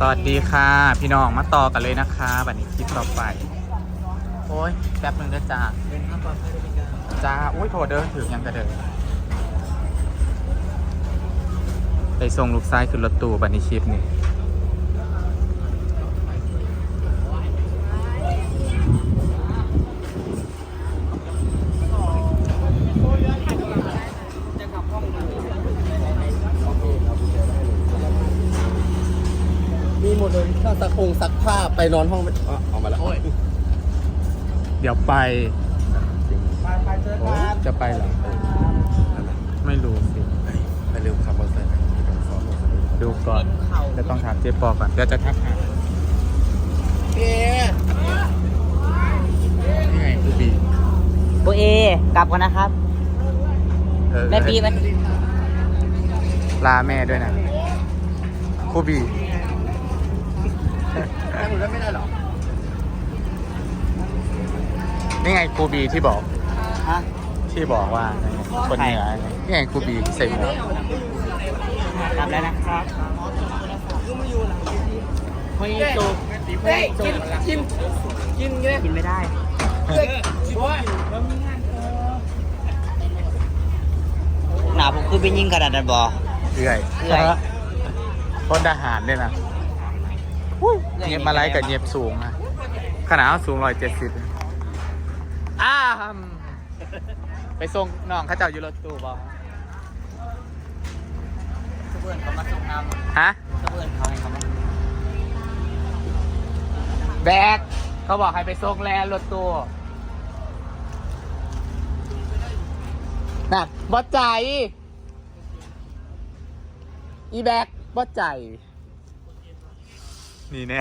สวัสดีค่ะ พี่น้องมาต่อกันเลยนะคะบัดนี้คลิปต่อไป โอ้ยแป๊บหนึ่งก็จ้าเดินทางปลอดภัยวยกันจ้าอุ้ยโทรเดินถึงยังกระเดินไปส่งลูกชายขึ้นรถตู้บัดนี้คลิปนี่ หมดเลยเครื่องซักพงซักผ้าไปนอนห้องไม่อ๋อออกมาแล้วเดี๋ยวไป ไปไปเจอกันจะไปเหรอไม่รู้สิไปเร็วขับมอเตอร์ไซค์ไปซ้อมมอเตอร์ไซค์ดูก่อนจะต้องถามเจ๊ปอก่อนเดี๋ยวจะทักหาเอ๊ะนี่ไงคือบีโบเอกลับก่อนนะครับเออแม่ปีมันลาแม่ด้วยนะครูบี นั่งหนูได้ไม่ได้หรอ นี่ไงครูบีที่บอกฮะ ที่บอกว่าคนเหนือนี่ไงครูบีที่ใส่หมวกกลับแล้วนะครับเฮ้ยจูบเฮ้ยกินกินกินไงกินไม่ได้เฮ้ยโอ้ยหนาผมคือไปยิงกระดาษบอเอื่อยเอื่อยคนทหารเนี่ยนะ เงียบมาไล่กับเงียบสูงนะขนาดเขาสูงร้อยเจ็ดสิบอ้ามไปส่งน้องเข้าเจ้าอยู่รถตู้บอสะเพื่อนเขามาส่งน้ฮะำสะเพื่อนเขาให้เขามาแบกเขาบอกให้ไปส่งแลรถตู้น่ะบอใจ อีแบกบอใจ นี่แน่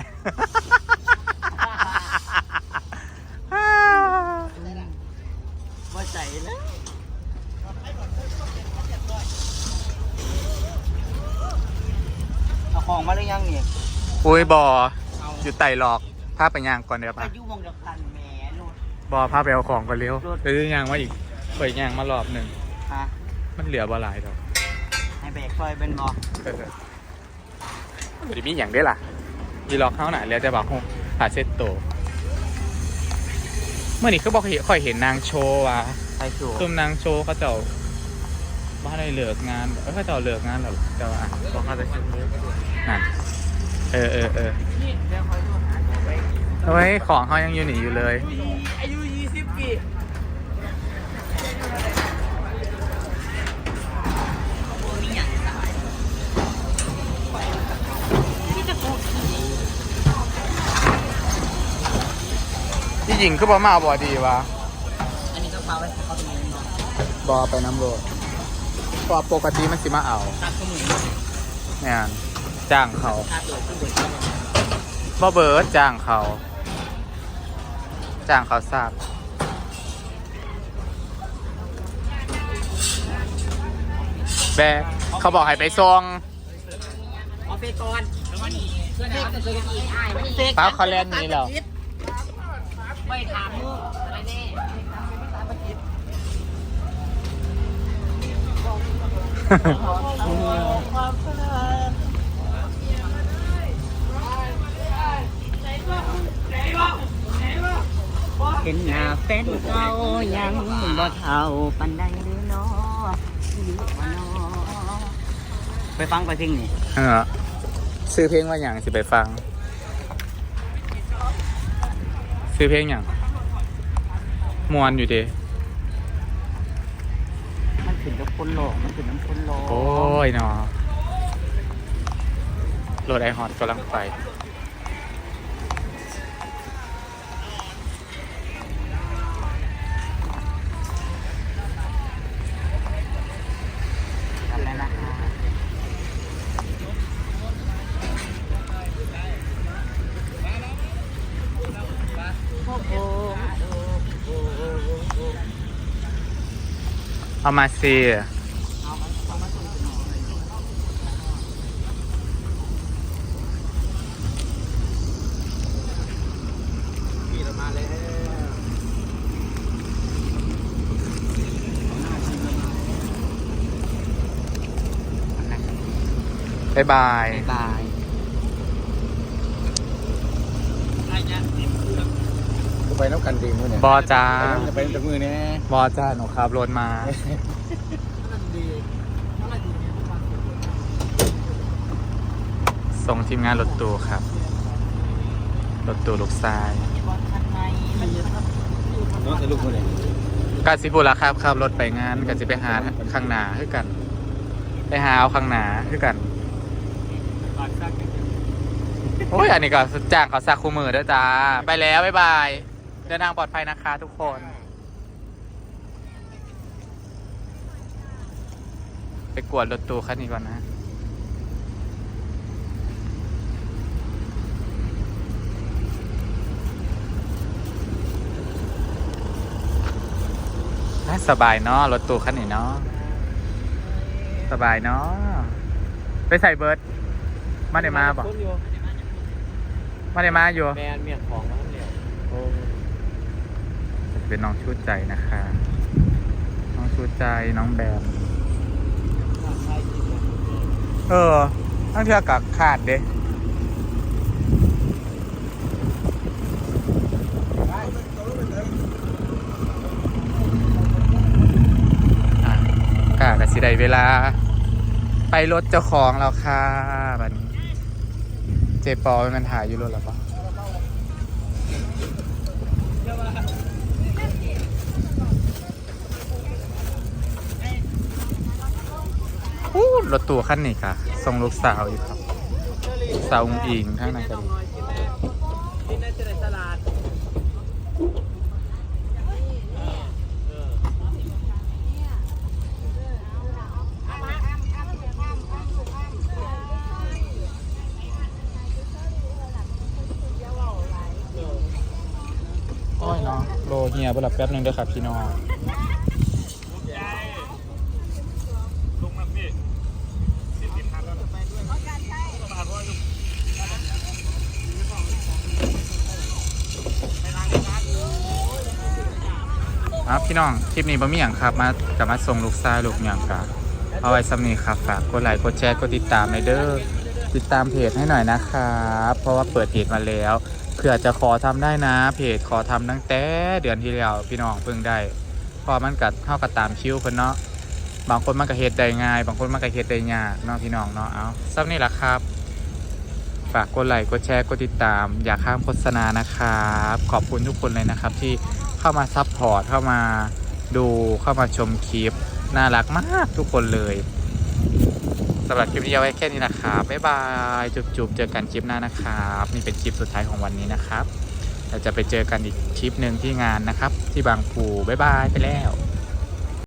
ว่าใจแล้วเอาของมาหรือยังเนี่ยอุ้ยบออยู่ไต่หลอกพาไปย่างก่อนเดี๋ยวไปปะยุ่งวงเดียวกันแหมโลดบอพาไปเอาของก่อนเร็วรถเดี๋ยวจะย่างมาอีกเปิดย่างมารอบหนึ่ง ฮะมันเหลือบอหลายดอกให้แบกซอยเป็นบอเออมันจะมีอย่างได้ล่ะ ยีหลอกเข้าหน่ะแล้วจะบอกหาเซตโตวเมื่อนี้เขาบอกเห็นค่อยเห็นนางโชว์ว่ะไปสู่ซุ่มนางโชว์เขาเจ้าว่าได้เลิกงานเออเขาเจ้าเลิกงานแล้วแต่ว่าบอกเขาจะชิมเลยนั่นเออเออเออเฮ้ยของเขายังอยู่หนีอยู่เลย อายุ20ปี ที่หญิงคือบ่มาบ่ดีวะอันนี้ก็ปลาไว้เขาตรงนี้เนาะบ่ไปน้ำโรดเพราะว่าปกติมันสิมาเอาตัดข้อมือเนี่ยจ้างเขาตัดเลยขึ้นเด็กบ่เบิร์ดจ้างเขาจ้างเขาทราบแบกเขาบอกให้ไปส่งเอาเฟก่อนแล้วมันเพื่อนเขาจะเคยกันอีกอ้ายมันเฟกป้าเขาเล่นนี้แล้ว ไม่ถามมึงอะไรแน่เห็นหน้าแฟนเก่ายังบ่เท่าปันใดหรือน้อหรือว่าน้อไปฟังไปเพลงนี่เออซื้อเพลงว่าอย่างสิไปฟัง ซื้อเพลงอย่างมวนอยู่เดีมันขึ้นกับคนโลกมันขึ้นน้ำคนโลกโอ้ยเนาะโหลดไอฮอตกำลังไป ทำแล้วนะคะโอ้โห เอามาซี เอามาเอามาส่งถึงหนอ ปีเรามา แล้วบายบาย บายบาย ไปน้ำกันดีมือเนี่ยบอจ้าจะไปน้ำมือเนี่ยบอจ้าหนูขับรถมาส่งทีมงานรถตู้ครับ รถตู้ลูกทรายน้องจะลูกมือเนี่ยกาสิบุระครับขับรถไปงานกาสิไปหาข้างหนาคือกัน ไปหาเอาข้างหนาคือกันโอ้ยอันนี้ก็จ้างเขาซักคู่มือด้วยจ้า ไปแล้ว บ๊ายบาย เดินทางปลอดภัยนะคะทุกคน ไปกวดรถตู้คันนี้ก่อนนะน่าสบายเนาะรถตู้คันนี้เนาะสบายเนาะไปใส่เบิร์ดมาได้มาบอกมาได้มาอยู่แมนเมียของมาเดียวโอ้ เป็นน้องชูใจนะคะ น้องชูใจน้องแบมเออตั้งเทือกับขาดเด้กะกสิได้เวลา ไปรถเจ้าของแล้วค่ะบัดนี้ เจปอมันถ่ายอยู่รถหรอปะู้รถตู้คันนี้ค่ะส่งลูกสาวอยู่ครับสาวองอิงทั้งนั้นก็ดีโอ้ยเนาะโลเฮียบลับแป๊บหนึงเด้อครับพี่น้อง น้อง คลิปนี้บ่มีอย่างครับ มาจะมาส่งลูกชายลูกอย่างกันเอาไว้สำนีครับฝากกดไลค์กดแชร์กดติดตามในเด้อติดตามเพจให้หน่อยนะครับเพราะว่าเปิดเพจมาแล้วเผื่อจะขอทำได้นะ เพจขอทำตั้งแต่เดือนที่แล้วพี่น้องเพิ่งได้เพอมันกัดเท่ากับตามคิวเพิ่นเนาะบางคนมันก็เฮ็ดได้ง่าย บางคนมันก็เฮ็ดได้ยากเนาะพี่น้องเนาะเอาซ้ำนี่แหละครับ ฝากกดไลค์กดแชร์กดติดตาม อย่าข้ามโฆษณานะครับ ขอบคุณทุกคนเลยนะครับที่ เข้ามาซัพพอร์ตเข้ามาดูเข้ามาชมคลิป น่ารักมากทุกคนเลยสำหรับคลิปนี้เอาไว้แค่นี้นะครับบ๊ายบายจุบๆเจอกันคลิปหน้านะครับ นี่เป็นคลิปสุดท้ายของวันนี้นะครับเราจะไปเจอกันอีกคลิปหนึ่งที่งานนะครับ ที่บางปูบ๊ายบายไปแล้ว